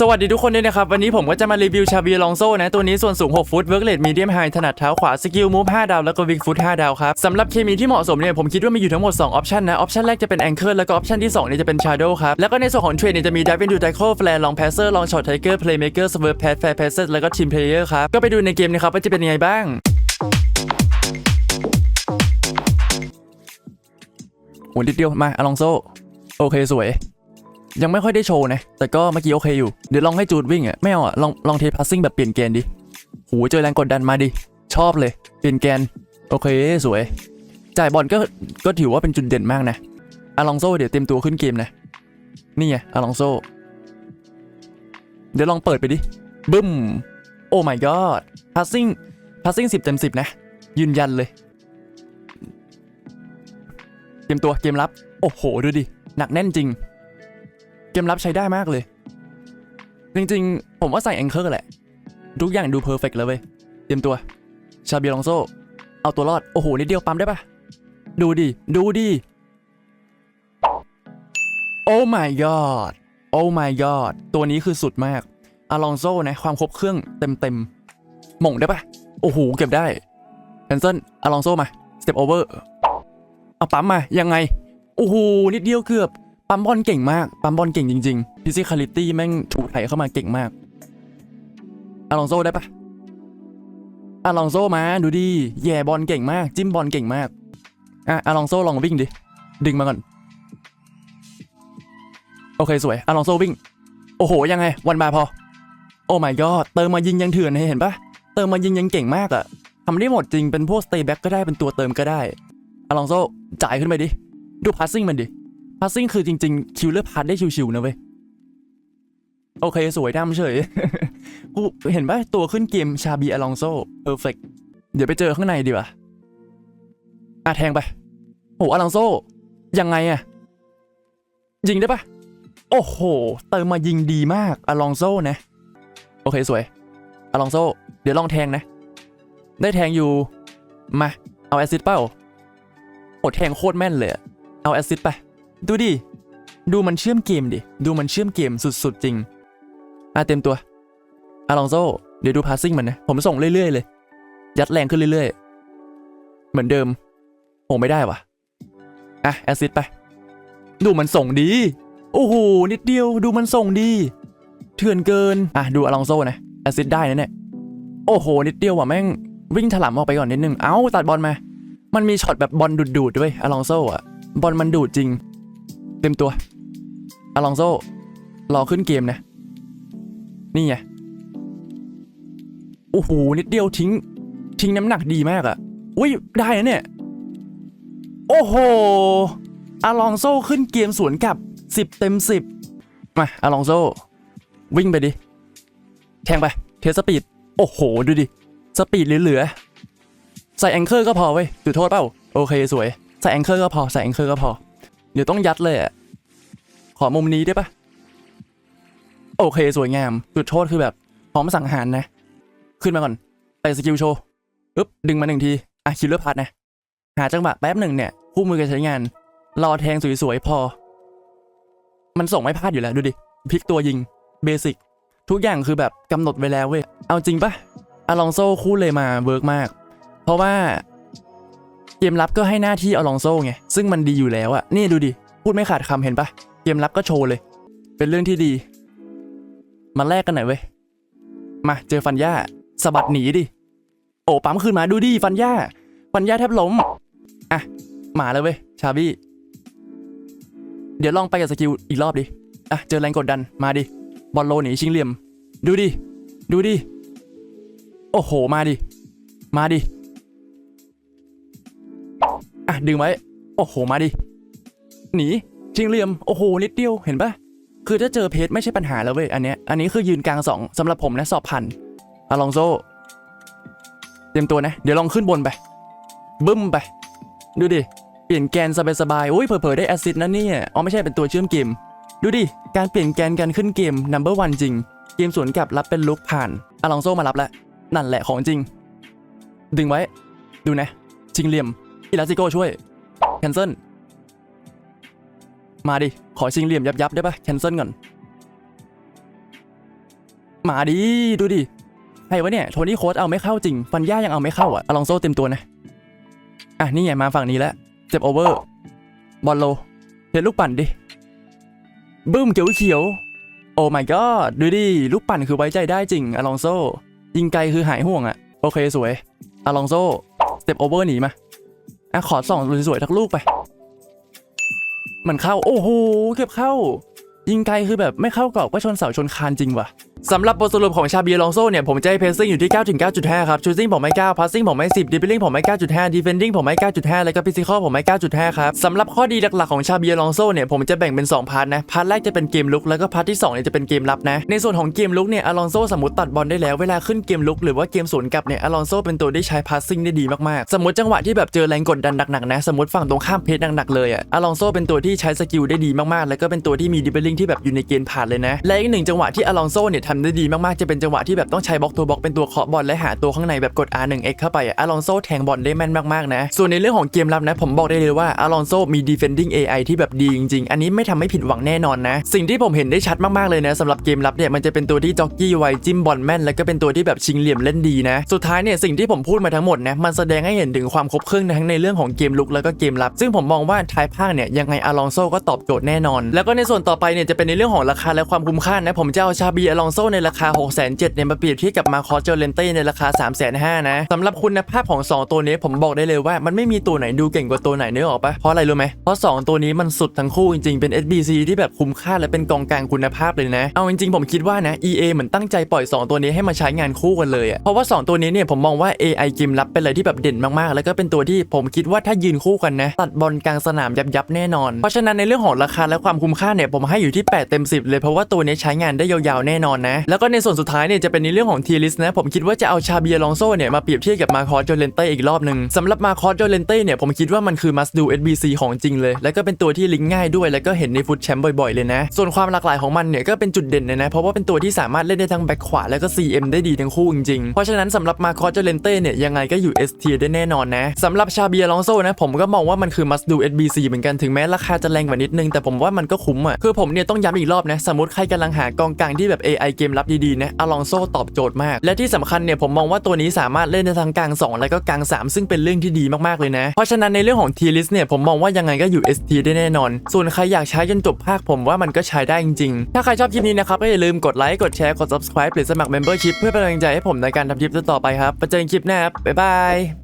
สวัสดีทุกคนด้วยนะครับ วันนี้ผมก็จะมารีวิวชาบีลองโซนะ ตัวนี้ส่วนสูง 6 ฟุตเวิร์กเลดมีเดียมไฮถนัดเท้าขวา สกิลมูฟ5ดาว แล้วก็วิกฟุต5ดาวครับ สำหรับเคมีที่เหมาะสมเนี่ย ผมคิดว่ามีอยู่ทั้งหมด 2 ออปชันนะ ออปชันแรกจะเป็นแองเกิลแล้วก็ออปชันที่ 2 เนี่ยจะเป็นชาร์โดครับ แล้วก็ในส่วนของเทรดเนี่ยจะมีดิฟ i นดูไดโคแฟร์ลองแพสเซอร์ลองช็อตไทเกอร์เพลย์เมเกอร์สเวิร์ฟแพสแฟร์แพสเซอร์แล้วก็ทีมเพลเยอร์ครับก็ไปดูในเกมนะครับว่าจะเป็นยังไงบ้างโหนิดเดียวมาอลองโซโอเคสวย ยังไม่ค่อยได้โชว์นะ แต่ก็เมื่อกี้โอเคอยู่ เดี๋ยวลองให้จูดวิ่งอะไม่เอาอะลองลองเทพาสซิ่งแบบเปลี่ยนแกนดิโหเจอแรงกดดันมาดิ ชอบเลย เปลี่ยนแกน โอเคสวย จ่ายบอลก็ก็ถือว่าเป็นจุดเด่นมากนะอลองโซ่เดี๋ยวเต็มตัวขึ้นเกมนะ นี่ไงอลองโซ่ เดี๋ยวลองเปิดไปดิ บึ้ม โอ้ my god พาสซิ่งพาสซิ่งสิบเต็มสิบนะ ยืนยันเลยเตรียมตัวเกมรับ โอ้โห ดูดิ หนักแน่นจริง เกมรับใช้ได้มากเลย จริงๆ ผมว่าใส่แองเกอร์แหละ ทุกอย่างดูเพอร์เฟกต์เลยเว้ย เตรียมตัว ชาเบียลองโซ เอาตัวรอด โอ้โห นิดเดียวปั๊มได้ปะดูดิ ดูดิโอ้ my god โอ้ my god ตัวนี้คือสุดมากอลองโซนะ ความครบเครื่องเต็มเต็มหม่งได้ปะโอ้โห เก็บได้แคนเซิลอลองโซมาสเต็ปโอเวอร์เอาปั๊มมา ยังไง โอ้โห นิดเดียวเกือบ ปั๊มบอลเก่งมากปั๊มบอลเก่งจริงๆฟิสิคาลิตี้แม่งถูกไถเข้ามาเก่งมากอาลองโซได้ปะอาลองโซมาดูดิแย่บอลเก่งมาก จิ้มบอลเก่งมากอะอาลองโซลองวิ่งดิดึงมาก่อน โอเคสวยอาลองโซวิ่ง โอ้โหยังไง วันบาพอ โอ้ my god เติมมายิงยังเถื่อนเห็นปะเติมมายิงยังเก่งมากอะทำได้หมดจริงเป็นพวกสเตย์แบ็กก็ได้เป็นตัวเติมก็ได้อลองโซจ่ายขึ้นไปดิ ดูพาสซิ่งมันดิ พาสซิ่งคือจริงๆคิวเลอร์พาสได้ชิวๆนะเว้ย โอเค สวยดำเฉย กูเห็นปะตัวขึ้นเกมชาบีอลองโซเพอร์เฟกเดี๋ยวไปเจอข้างในดีกว่าอะแทงไป โอ้อลองโซ ยังไงอะยิงได้ปะโอ้โห เติมมายิงดีมากอลองโซนะ โอเคสวยอลองโซ เดี๋ยวลองแทงนะ ได้แทงอยู่ มา เอาแอซิดเป้าโอ้แทงโคตรแม่นเลย เอาแอซิดไป ดูดิ ดูมันเชื่อมเกมดิ ดูมันเชื่อมเกมสุดๆจริง อะเต็มตัวอลองโซเดี๋ยวดูพาสซิ่งมันนะ ผมส่งเรื่อยๆเลย ยัดแรงขึ้นเรื่อยๆ เหมือนเดิม โอ้ไม่ได้วะอะแอซิดไป ดูมันส่งดี โอ้โห นิดเดียว ดูมันส่งดี เถื่อนเกิน อะ ดูอลองโซนะ แอซิดได้นะเนี่ย โอ้โห นิดเดียวว่ะแม่ง วิ่งถลำออกไปก่อนนิดนึง เอ้า ตัดบอลมา มันมีช็อตแบบบอลดูดๆด้วยอลองโซอะ บอลมันดูดจริง เต็มตัวอลองโซรอขึ้นเกมนะ นี่ไง โอ้โห นิดเดียวทิ้ง ทิ้งน้ำหนักดีมากอะอุ้ย ได้นะเนี่ย โอ้โหอลองโซขึ้นเกมสวนกลับ 10 เต็ม 10 มาอลองโซวิ่งไปดิ แทงไป เทสสปีด โอ้โห ดูดิ สปีดเหลือๆใส่แองเกอร์ก็พอเว้ยจุดโทษเปล่า โอเค สวย ใส่แองเกอร์ก็พอ ใส่แองเกอร์ก็พอ เดี๋ยวต้องยัดเลยอะขอมุมนี้ได้ปะโอเคสวยงาม จุดโทษคือแบบพร้อมสังหารนะ ขึ้นมาก่อนไปสกิลโชว์ปึ๊บดึงมาหนึ่งที อะคิลเลอร์พัดนะ หาจังหวะแป๊บหนึ่งเนี่ย คู่มือการใช้งาน รอแทงสวยๆพอ มันส่งไม่พลาดอยู่แล้ว ดูดิพลิกตัวยิงเบสิกทุกอย่างคือแบบกำหนดไว้แล้วเว้ย เอาจริงปะอลองโซ่คู่เลยมาเวิร์กมาก เพราะว่า กมรับก็ให้หน้าที่อลองโซ่ไง ซึ่งมันดีอยู่แล้วอะนี่ดูดิ พูดไม่ขาดคำเห็นปะเกมรับก็โชว์เลย เป็นเรื่องที่ดี มาแลกกันหน่อยเว้ย มาเจอฟันย่าสะบัดหนีดิ โอ้ปั๊มขึ้นมาดูดิฟันย่า ฟันย่าแทบล้ม อะ มาเลยเว้ย ชาบี้ เดี๋ยวลองไปกับสกิลอีกรอบดิ อะ เจอแรงกดดัน มาดิ บอลโลหนีชิงเหลี่ยม ดูดิ ดูดิ โอ้โห มาดิ มาดิ อะดึงไว้ โอ้โหมาดิ หนีชิงเหลี่ยม โอ้โหนิดเดียวเห็นปะคือถ้าเจอเพจไม่ใช่ปัญหาแล้วเว้ยอันเนี้ย อันนี้คือยืนกลางสองสำหรับผมนะสอบผ่านอลองโซเตรียมตัวนะ เดี๋ยวลองขึ้นบนไป บึ้มไป ดูดิ เปลี่ยนแกนสบายๆโอ้ยเผลอๆ ได้แอสซิดนะเนี่ย อ๋อไม่ใช่เป็นตัวเชื่อมเกม ดูดิ การเปลี่ยนแกนการขึ้นเกม number one จริง เกมสวนกลับรับเป็นลุกผ่านอลองโซมารับแล้วนั่นแหละของจริง ดึงไว้ ดูนะชิงเหลี่ยม อิลาซิโกช่วยแคนเซิลมาดิ ขอชิงเหลี่ยมยับๆได้ปะแคนเซิลก่อน มาดิ ดูดิใครวะเนี่ย โทนี่โค้ดเอาไม่เข้าจริง ฟันย่ายังเอาไม่เข้าอะอลองโซ่เต็มตัวนะ อะ นี่ไงมาฝั่งนี้แล้วเจ็บโอเวอร์ บอลโลเห็นลูกปั่นดิ บึ้มเขียวเขียว โอ้ my god ดูดิ ลูกปั่นคือไว้ใจได้จริงอลองโซ่ยิงไกลคือหายห่วงอะ โอเคสวยอลองโซเจ็บโอเวอร์หนีมา อะขอส่องสวยๆทักลูกไป มันเข้า โอ้โห เก็บเข้า ยิงไกลคือแบบไม่เข้ากรอบก็ชนเสาชนคานจริงว่ะ สำหรับบทสรุปของชาเบียลองโซเนี่ยผมจะให้เพซซิ่งอยู่ที่ 9 ถึง 9.5 ครับชูซิ่งผมไม่9พัสซิ่งผมไม่10ดิฟลิงผมไม่9.5ดีเฟนดิ้งผมไม่9.5 แล้วก็ฟิสิกอลผมไม่9.5 ครับสำหรับข้อดีหลักๆของชาเบียลองโซเนี่ยผมจะแบ่งเป็น 2 พาร์ทนะ พาร์ทแรกจะเป็นเกมลุกแล้วก็พาร์ทที่2เนี่ยจะเป็นเกมรับนะ ในส่วนของเกมลุกเนี่ยอลองโซสมมติตัดบอลได้แล้วเวลาขึ้นเกมลุกหรือว่าเกมสวนกลับเนี่ยอลองโซเป็นตัวที่ใช้พาสซิ่งได้ดีมากๆ สมมติจังหวะที่แบบเจอแรงกดดันหนักๆนะสมมติฝั่งตรงข้ามเพจหนักๆเลยอะอลองโซเป็นตัวที่ใช้สกิลได้ดีมากๆ แล้วก็เป็นตัวที่มีดิฟลิงที่แบบอยู่ในเกณฑ์ผ่านเลยนะและอีกหนึ่งจังหวะที่อลองโซเนี่ยทำได้ดีมากๆ จะเป็นจังหวะที่แบบต้องใช้บล็อกตัวบล็อกเป็นตัวเคาะบอลและหาตัวข้างในแบบกด R1X เข้าไปอะอลองโซแทงบอลได้แม่นมากๆนะ ส่วนในเรื่องของเกมรับนะ ผมบอกได้เลยว่าอลองโซมี defending AI ที่แบบดีจริงๆ อันนี้ไม่ทำให้ผิดหวังแน่นอนนะ สิ่งที่ผมเห็นได้ชัดมากๆเลยนะสำหรับเกมรับเนี่ยมันจะเป็นตัวที่จ็อกกี้ไวจิ้มบอลแม่นแล้วก็เป็นตัวที่แบบชิงเหลี่ยมเล่นดีนะ สุดท้ายเนี่ยสิ่งที่ผมพูดมาทั้งหมดนะมันแสดงให้เห็นถึงความครบเครื่องทั้งในเรื่องของเกมลุกแล้วก็เกมรับ ซึ่งผมมองว่าท้ายภาคเนี่ยยังไงอลองโซก็ตอบโจทย์แน่นอน แล้วก็ในส่วนต่อไปเนี่ยจะเป็นในเรื่องของราคาและความคุ้มค่านะผมจะเอาชาบีอลองโซในราคา 6 7 0 0 0เนี่ยมาเปรียบเทียบกับมาคอสเจอเลนเต้ในราคา 3 5 0 0 0นะสำหรับคุณภาพของ 2 ตัวนี้ผมบอกได้เลยว่ามันไม่มีตัวไหนดูเก่งกว่าตัวไหนเนึกอออกปะเพราะอะไรรู้ไหมเพราะ 2 ตัวนี้มันสุดทั้งคู่จริงๆเป็น SBC ที่แบบคุ้มค่าและเป็นกองกลางคุณภาพเลยนะเอาจริงๆผมคิดว่านะ EA เหมือนตั้งใจปล่อย 2 ตัวนี้ให้มาใช้งานคู่กันเลยอะเพราะว่า 2 ตัวนี้เนี่ยผมมองว่า AI เกมรับเป็นอะไรที่แบบเด่นมากๆ แล้วก็เป็นตัวที่ผมคิดว่าถ้ายืนคู่กันนะตัดบอลกลางสนามยับยับๆแน่นอน เพราะฉะนั้นในเรื่องของราคาและความคุ้มค่าเนี่ยผมให้อยู่ที่ 8 เต็ม 10 เลยเพราะว่าตัวนี้ใช้งานได้ยาวๆแน่นอนนะ แล้วก็ในส่วนสุดท้ายเนี่ยจะเป็นในเรื่องของทีลิสนะ ผมคิดว่าจะเอาชาเบียลองโซเนี่ยมาเปรียบเทียบกับมาคอสโจเลนเต้อีกรอบหนึ่งสำหรับมาคอสโจเลนเต้เนี่ยผมคิดว่ามันคือ must do SBC ของจริงเลย แล้วก็เป็นตัวที่ลิงก์ง่ายด้วย แล้วก็เห็นในฟุตแชมป์บ่อยๆเลยนะ ส่วนความหลากหลายของมันเนี่ยก็เป็นจุดเด่นเลยนะ เพราะว่าเป็นตัวที่สามารถเล่นได้ทั้งแบ็คขวาแล้วก็ CM ได้ดีทั้งคู่จริงๆเพราะฉะนั้นสำหรับมาคอสโจเลนเต้เนี่ยยังไงก็อยู่ S tier ได้แน่นอนนะสำหรับชาเบียลองโซนะผมก็มองว่ามันคือ must do SBC เหมือนกันถึงแม้ราคาจะแรงกว่านิดนึงแต่ผมว่ามันก็คุ้มอะคือผมเนี่ยต้องย้ำอีกรอบนะสมมติใครกำลังหากองกลางที่แบบ AI เกมรับดีๆนะอลองโซตอบโจทย์มาก และที่สำคัญเนี่ยผมมองว่าตัวนี้สามารถเล่นในทั้งกลาง 2 แล้วก็กลาง 3 ซึ่งเป็นเรื่องที่ดีมากๆเลยนะ เพราะฉะนั้นในเรื่องของ T list เนี่ยผมมองว่ายังไงก็อยู่ ST ได้แน่นอน ส่วนใครอยากใช้จนจบภาคผมว่ามันก็ใช้ได้จริงๆ ถ้าใครชอบคลิปนี้นะครับก็อย่าลืมกดไลค์กดแชร์กด subscribe หรือสมัคร membership เพื่อเป็นกำลังใจให้ผมในการทำคลิปต่อๆไปครับไปเจอกันคลิปหน้าครับบ๊ายบาย